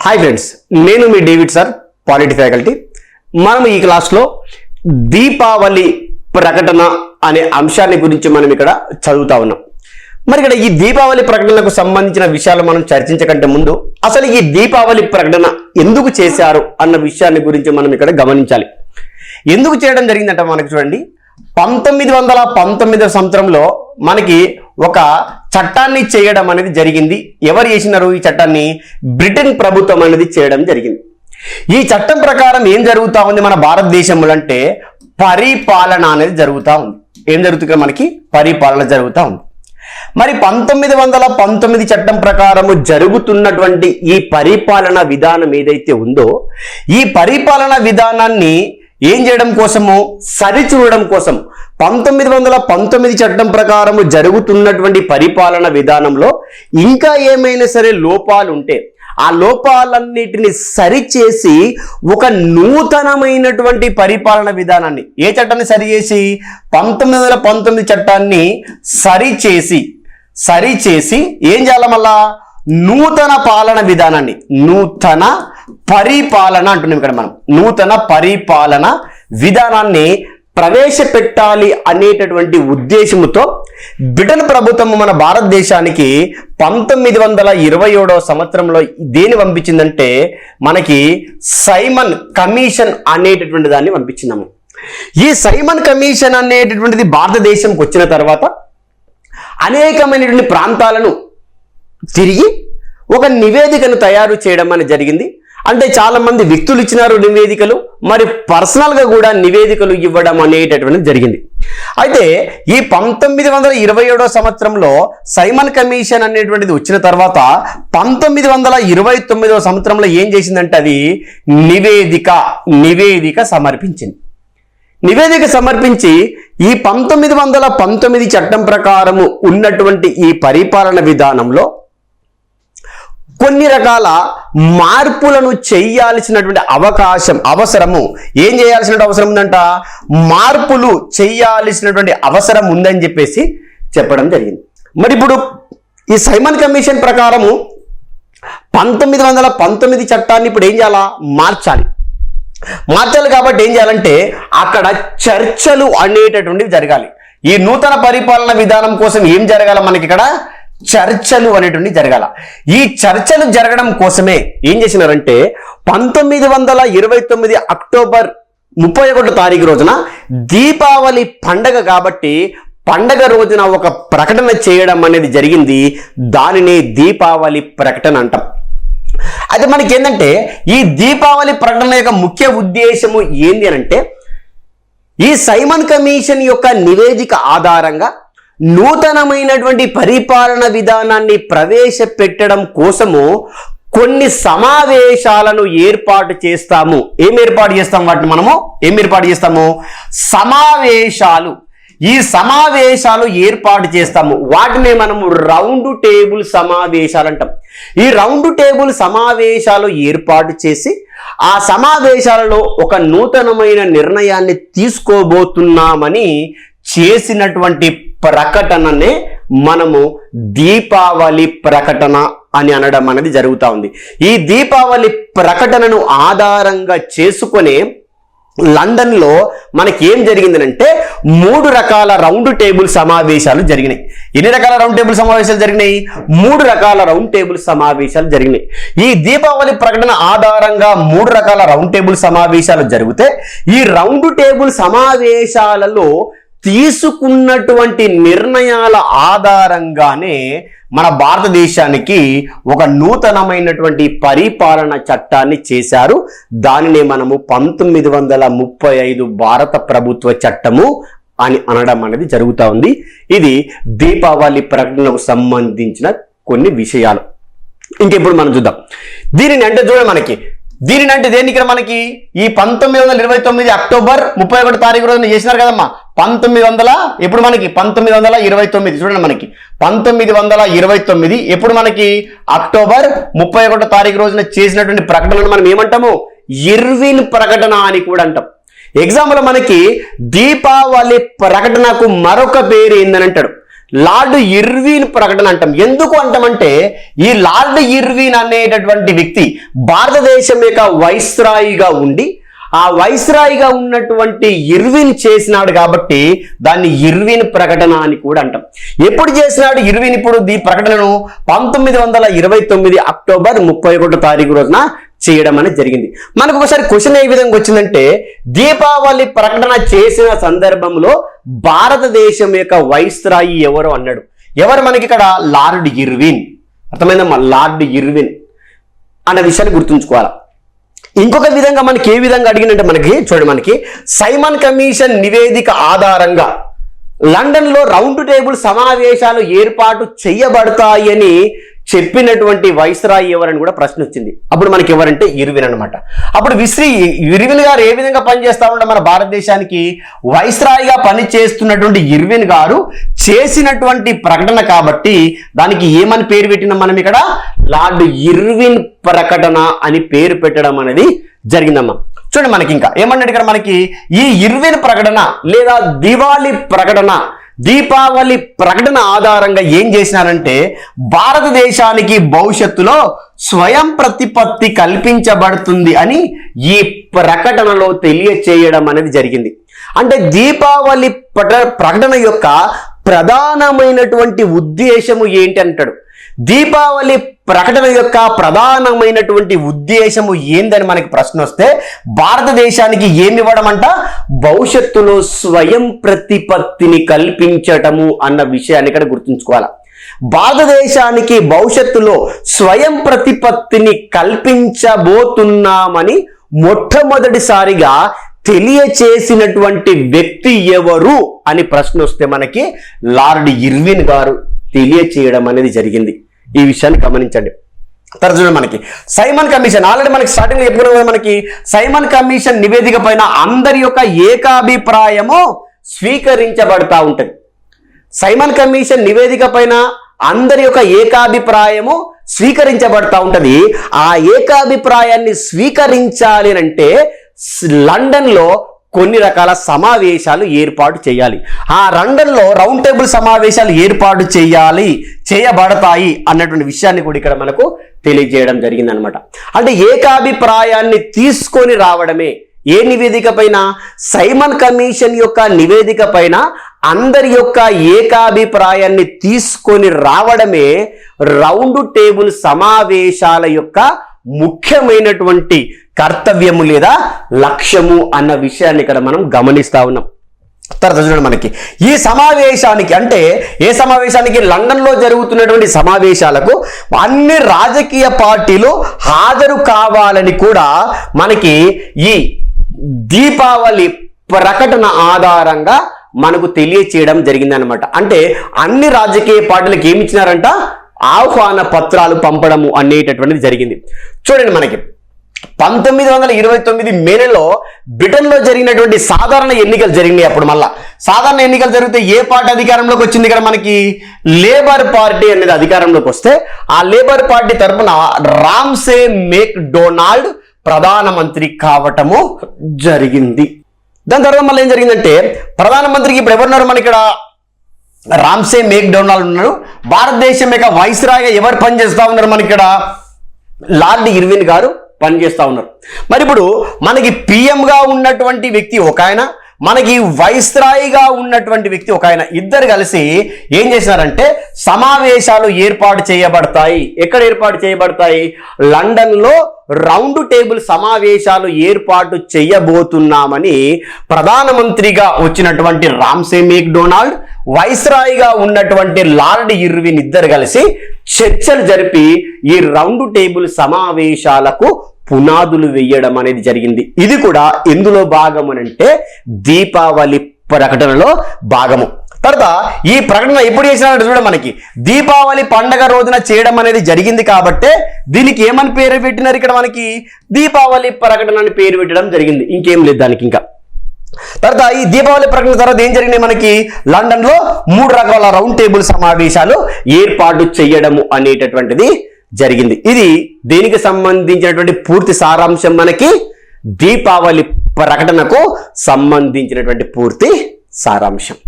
Hi friends నేను మీ David sir polity faculty మనం ఈ క్లాస్లో దీపావళి ప్రకటన అనే అంశాన్ని గురించి మనం ఇక్కడ చదువుతా ఉన్నాం. మరి ఇక్కడ ఈ దీపావళి ప్రకటనకు సంబంధించిన విషయాలు మనం చర్చించకంటే ముందు అసలు ఈ దీపావళి ప్రకటన ఎందుకు చేశారు అన్న విషయాన్ని గురించి మనం ఇక్కడ గమనించాలి. ఎందుకు చేయడం జరిగిందంటే మనకి చూడండి పంతొమ్మిది వందల పంతొమ్మిదవ సంవత్సరంలో మనకి ఒక చట్టాన్ని చేయడం అనేది జరిగింది. ఎవరు చేసినారు ఈ చట్టాన్ని? బ్రిటన్ ప్రభుత్వం అనేది చేయడం జరిగింది. ఈ చట్టం ప్రకారం ఏం జరుగుతా ఉంది మన భారతదేశంలో అంటే పరిపాలన అనేది జరుగుతూ ఉంది. ఏం జరుగుతుంది మనకి? పరిపాలన జరుగుతూ ఉంది. మరి పంతొమ్మిది వందల పంతొమ్మిది చట్టం ప్రకారము జరుగుతున్నటువంటి ఈ పరిపాలన విధానం ఏదైతే ఉందో ఈ పరిపాలన విధానాన్ని ఏం చేయడం కోసము? సరిచూడడం కోసం. పంతొమ్మిది వందల పంతొమ్మిది చట్టం ప్రకారము జరుగుతున్నటువంటి పరిపాలన విధానంలో ఇంకా ఏమైనా సరే లోపాలు ఉంటే ఆ లోపాలన్నిటిని సరిచేసి ఒక నూతనమైనటువంటి పరిపాలన విధానాన్ని ఏ చట్టాన్ని సరిచేసి పంతొమ్మిది వందల పంతొమ్మిది చట్టాన్ని సరిచేసి సరిచేసి ఏం చేయాలి మళ్ళా? నూతన పాలన విధానాన్ని నూతన పరిపాలన అంటున్నాం ఇక్కడ మనం. నూతన పరిపాలన విధానాన్ని ప్రవేశపెట్టాలి అనేటటువంటి ఉద్దేశముతో బ్రిటన్ ప్రభుత్వం మన భారతదేశానికి పంతొమ్మిది వందల ఇరవై ఏడవ సంవత్సరంలో దేని పంపించిందంటే మనకి సైమన్ కమిషన్ అనేటటువంటి దాన్ని పంపించినాము. ఈ సైమన్ కమిషన్ అనేటటువంటిది భారతదేశంకి వచ్చిన తర్వాత అనేకమైనటువంటి ప్రాంతాలను తిరిగి ఒక నివేదికను తయారు చేయడం అని జరిగింది. అంటే చాలామంది వ్యక్తులు ఇచ్చినారు నివేదికలు మరి పర్సనల్గా కూడా నివేదికలు ఇవ్వడం అనేటటువంటిది జరిగింది. అయితే ఈ పంతొమ్మిది వందల ఇరవై ఏడో సంవత్సరంలో సైమన్ కమిషన్ అనేటువంటిది వచ్చిన తర్వాత పంతొమ్మిది వందల ఇరవై తొమ్మిదవ సంవత్సరంలో ఏం చేసిందంటే అది నివేదిక నివేదిక సమర్పించింది. నివేదిక సమర్పించి ఈ పంతొమ్మిది వందల పంతొమ్మిది చట్టం ప్రకారము ఉన్నటువంటి ఈ పరిపాలన విధానంలో కొన్ని రకాల మార్పులను చేయాల్సినటువంటి అవకాశం అవసరము. ఏం చేయాల్సిన అవసరం ఉందంట? మార్పులు చేయాల్సినటువంటి అవసరం ఉందని చెప్పేసి చెప్పడం జరిగింది. మరి ఇప్పుడు ఈ సైమన్ కమిషన్ ప్రకారము పంతొమ్మిది వందల పంతొమ్మిది చట్టాన్ని ఇప్పుడు ఏం చేయాలా? మార్చాలి. మార్చాలి కాబట్టి ఏం చేయాలంటే అక్కడ చర్చలు అనేటటువంటివి జరగాలి. ఈ నూతన పరిపాలన విధానం కోసం ఏం జరగాల మనకి ఇక్కడ? చర్చలు అనేటువంటి జరగాల. ఈ చర్చలు జరగడం కోసమే ఏం చేసినారంటే పంతొమ్మిది వందల ఇరవై తొమ్మిది అక్టోబర్ ముప్పై ఒకటో తారీఖు రోజున దీపావళి పండగ కాబట్టి పండగ రోజున ఒక ప్రకటన చేయడం అనేది జరిగింది. దానిని దీపావళి ప్రకటన అంటాం. అయితే మనకి ఏంటంటే ఈ దీపావళి ప్రకటన యొక్క ముఖ్య ఉద్దేశము ఏంది అని అంటే ఈ సైమన్ కమిషన్ యొక్క నివేదిక ఆధారంగా నూతనమైనటువంటి పరిపాలన విధానాన్ని ప్రవేశపెట్టడం కోసము కొన్ని సమావేశాలను ఏర్పాటు చేస్తాము. ఏం ఏర్పాటు చేస్తాం వాటిని మనము? ఏం ఏర్పాటు చేస్తాము? సమావేశాలు. ఈ సమావేశాలు ఏర్పాటు చేస్తాము. వాటినే మనము రౌండ్ టేబుల్ సమావేశాలు అంటాం. ఈ రౌండ్ టేబుల్ సమావేశాలు ఏర్పాటు చేసి ఆ సమావేశాలలో ఒక నూతనమైన నిర్ణయాన్ని తీసుకోబోతున్నామని చేసినటువంటి ప్రకటననే మనము దీపావళి ప్రకటన అని అనడం అనేది జరుగుతూ ఉంది. ఈ దీపావళి ప్రకటనను ఆధారంగా చేసుకునే లండన్లో మనకి ఏం జరిగిందంటే మూడు రకాల రౌండ్ టేబుల్ సమావేశాలు జరిగినాయి. ఎన్ని రకాల రౌండ్ టేబుల్ సమావేశాలు జరిగినాయి? మూడు రకాల రౌండ్ టేబుల్ సమావేశాలు జరిగినాయి. ఈ దీపావళి ప్రకటన ఆధారంగా మూడు రకాల రౌండ్ టేబుల్ సమావేశాలు జరిగితే ఈ రౌండ్ టేబుల్ సమావేశాలలో తీసుకున్నటువంటి నిర్ణయాల ఆధారంగానే మన భారతదేశానికి ఒక నూతనమైనటువంటి పరిపాలన చట్టాన్ని చేశారు. దానినే మనము పంతొమ్మిది వందల ముప్పై ఐదు భారత ప్రభుత్వ చట్టము అని అనడం అనేది జరుగుతూ ఉంది. ఇది దీపావళి ప్రకటనకు సంబంధించిన కొన్ని విషయాలు. ఇంకెప్పుడు మనం చూద్దాం. దీనిని అంటే చూడండి మనకి. దీనిని అంటే దేనికి మనకి? ఈ పంతొమ్మిది వందల ఇరవై తొమ్మిది అక్టోబర్ ముప్పై ఒకటి తారీఖు రోజున చేసినారు కదమ్మా. పంతొమ్మిది వందల ఎప్పుడు మనకి? పంతొమ్మిది వందల ఇరవై తొమ్మిది. చూడండి మనకి. పంతొమ్మిది వందల ఇరవై తొమ్మిది ఎప్పుడు మనకి? అక్టోబర్ ముప్పై ఒకటో తారీఖు రోజున చేసినటువంటి ప్రకటనను మనం ఏమంటాము? ఇర్విన్ ప్రకటన అని కూడా అంటాం. ఎగ్జాంపుల్ మనకి దీపావళి ప్రకటనకు మరొక పేరు ఏందని అంటాడు. లార్డ్ ఇర్వీన్ ప్రకటన అంటాం. ఎందుకు అంటామంటే ఈ లార్డ్ ఇర్వీన్ అనేటటువంటి వ్యక్తి భారతదేశం యొక్క వైస్రాయిగా ఉండి ఆ వైస్రాయిగా ఉన్నటువంటి ఇర్విన్ చేసినాడు కాబట్టి దాన్ని ఇర్విన్ ప్రకటన అని కూడా అంటాం. ఎప్పుడు చేసినాడు ఇర్విన్ ఇప్పుడు? ఈ ప్రకటనను పంతొమ్మిది వందల ఇరవై తొమ్మిది అక్టోబర్ ముప్పై ఒకటో తారీఖు రోజున చేయడం అనేది జరిగింది. మనకు ఒకసారి క్వశ్చన్ ఏ విధంగా వచ్చిందంటే దీపావళి ప్రకటన చేసిన సందర్భంలో భారతదేశం యొక్క వైస్రాయి ఎవరు అన్నాడు? ఎవరు మనకి ఇక్కడ లార్డ్ ఇర్విన్. అర్థమైందమ్మా లార్డ్ ఇర్విన్ అన్న విషయాన్ని గుర్తుంచుకోవాలి? ఇంకొక విధంగా మనకి ఏ విధంగా అడిగినంటే మనకి చూడండి మనకి సైమన్ కమిషన్ నివేదిక ఆధారంగా లండన్లో రౌండ్ టేబుల్ సమావేశాలు ఏర్పాటు చేయబడతాయని చెప్పినటువంటి వైస్రాయ్ ఎవరని కూడా ప్రశ్న వచ్చింది. అప్పుడు మనకి ఎవరంటే ఇర్విన్ అనమాట అప్పుడు విశ్రీ ఇర్విన్ గారు ఏ విధంగా పనిచేస్తా ఉండే మన భారతదేశానికి? వైస్రాయిగా పని చేస్తున్నటువంటి ఇర్విన్ గారు చేసినటువంటి ప్రకటన కాబట్టి దానికి ఏమని పేరు పెట్టినాం మనం ఇక్కడ? లార్డ్ ఇర్విన్ ప్రకటన అని పేరు పెట్టడం అనేది జరిగిందమ్మా. చూడండి మనకి ఇంకా ఏమన్నాడు ఇక్కడ మనకి? ఈ ఇర్విన్ ప్రకటన లేదా దివాళీ ప్రకటన దీపావళి ప్రకటన ఆధారంగా ఏం చేసినారంటే భారతదేశానికి భవిష్యత్తులో స్వయం ప్రతిపత్తి కల్పించబడుతుంది అని ఈ ప్రకటనలో తెలియచేయడం అనేది జరిగింది. అంటే దీపావళి ప్రకటన యొక్క ప్రధానమైనటువంటి ఉద్దేశము ఏంటి అంటాడు? దీపావళి ప్రకటన యొక్క ప్రధానమైనటువంటి ఉద్దేశము ఏందని మనకి ప్రశ్న వస్తే భారతదేశానికి ఏమి ఇవ్వడం అంట భవిష్యత్తులో స్వయం ప్రతిపత్తిని కల్పించటము అన్న విషయాన్ని ఇక్కడ గుర్తుంచుకోవాలి. భారతదేశానికి భవిష్యత్తులో స్వయం ప్రతిపత్తిని కల్పించబోతున్నామని మొట్టమొదటిసారిగా తెలియచేసినటువంటి వ్యక్తి ఎవరు అని ప్రశ్న వస్తే మనకి లార్డ్ ఇర్విన్ గారు తెలియచేయడం అనేది జరిగింది. ఈ విషయాన్ని గమనించండి. తర్వాత మనకి. సైమన్ కమిషన్ ఆల్రెడీ మనకి స్టార్టింగ్ చెప్పుకున్నాం మనకి. సైమన్ కమిషన్ నివేదిక పైన అందరి యొక్క ఏకాభిప్రాయము స్వీకరించబడతా ఉంటుంది. సైమన్ కమిషన్ నివేదిక పైన అందరి యొక్క ఏకాభిప్రాయము స్వీకరించబడతా ఉంటుంది. ఆ ఏకాభిప్రాయాన్ని స్వీకరించాలి అంటే లండన్లో కొన్ని రకాల సమావేశాలు ఏర్పాటు చేయాలి. ఆ లండన్లో రౌండ్ టేబుల్ సమావేశాలు ఏర్పాటు చేయాలి. చేయబడతాయి అన్నటువంటి విషయాన్ని కూడా ఇక్కడ మనకు తెలియజేయడం జరిగిందనమాట. అంటే ఏకాభిప్రాయాన్ని తీసుకొని రావడమే. ఏ నివేదిక పైన? సైమన్ కమిషన్ యొక్క నివేదిక పైన అందరి యొక్క ఏకాభిప్రాయాన్ని తీసుకొని రావడమే రౌండ్ టేబుల్ సమావేశాల యొక్క ముఖ్యమైనటువంటి కర్తవ్యము లేదా లక్ష్యము అన్న విషయాన్ని ఇక్కడ మనం గమనిస్తా ఉన్నాం. తర్వాత చూడండి మనకి. ఈ సమావేశానికి అంటే ఏ సమావేశానికి? లండన్లో జరుగుతున్నటువంటి సమావేశాలకు అన్ని రాజకీయ పార్టీలు హాజరు కావాలని కూడా మనకి ఈ దీపావళి ప్రకటన ఆధారంగా మనకు తెలియచేయడం జరిగిందనమాట అంటే అన్ని రాజకీయ పార్టీలకు ఏమి ఇచ్చినారంట? ఆహ్వాన పత్రాలు పంపడము అనేటటువంటిది జరిగింది. చూడండి మనకి. పంతొమ్మిది వందల ఇరవై తొమ్మిది మే నెలలో బ్రిటన్లో జరిగినటువంటి సాధారణ ఎన్నికలు జరిగినాయి అప్పుడు మళ్ళా. సాధారణ ఎన్నికలు జరిగితే ఏ పార్టీ అధికారంలోకి వచ్చింది ఇక్కడ మనకి? లేబర్ పార్టీ అనేది అధికారంలోకి వస్తే ఆ లేబర్ పార్టీ తరపున రామ్సే మేక్ డొనాల్డ్ ప్రధానమంత్రి కావటము జరిగింది. దాని తర్వాత మళ్ళీ ఏం జరిగిందంటే ప్రధానమంత్రికి ఇప్పుడు ఎవరున్నారు మన ఇక్కడ? రామ్సే మేక్ డొనాల్డ్ ఉన్నారు. భారతదేశం యొక్క వైస్రాయ్గా ఎవరు పనిచేస్తా ఉన్నారు మనకి ఇక్కడ? లార్డ్ ఇర్విన్ గారు. పనిచేస్తూ ఉన్నారు. మరి ఇప్పుడు మనకి పిఎంగా ఉన్నటువంటి వ్యక్తి ఒక ఆయన మనకి వైస్రాయిగా ఉన్నటువంటి వ్యక్తి ఒక ఆయన. ఇద్దరు కలిసి ఏం చేశారంటే సమావేశాలు ఏర్పాటు చేయబడతాయి. ఎక్కడ ఏర్పాటు చేయబడతాయి? లండన్లో రౌండ్ టేబుల్ సమావేశాలు ఏర్పాటు చేయబోతున్నామని ప్రధానమంత్రిగా వచ్చినటువంటి రామ్సే మేక్ డొనాల్డ్ వైస్రాయిగా ఉన్నటువంటి లార్డ్ ఇర్విన్ ఇద్దరు కలిసి చర్చలు జరిపి ఈ రౌండ్ టేబుల్ సమావేశాలకు పునాదులు వేయడం అనేది జరిగింది. ఇది కూడా ఎందులో భాగం అని అంటే దీపావళి ప్రకటనలో భాగము. తర్వాత ఈ ప్రకటన ఎప్పుడు చేసినారంటే చూడ మనకి. దీపావళి పండగ రోజున చేయడం అనేది జరిగింది కాబట్టే దీనికి ఏమని పేరు పెట్టినారు ఇక్కడ మనకి? దీపావళి ప్రకటన అని పేరు పెట్టడం జరిగింది. ఇంకేం లేదు దానికి ఇంకా. తర్వాత ఈ దీపావళి ప్రకటన తర్వాత ఏం జరిగినాయి మనకి? లండన్లో మూడు రకాల రౌండ్ టేబుల్ సమావేశాలు ఏర్పాటు చేయడము అనేటటువంటిది జరిగింది. ఇది దీనికి సంబంధించినటువంటి పూర్తి సారాంశం మనకి దీపావళి ప్రకటనకు సంబంధించినటువంటి పూర్తి సారాంశం.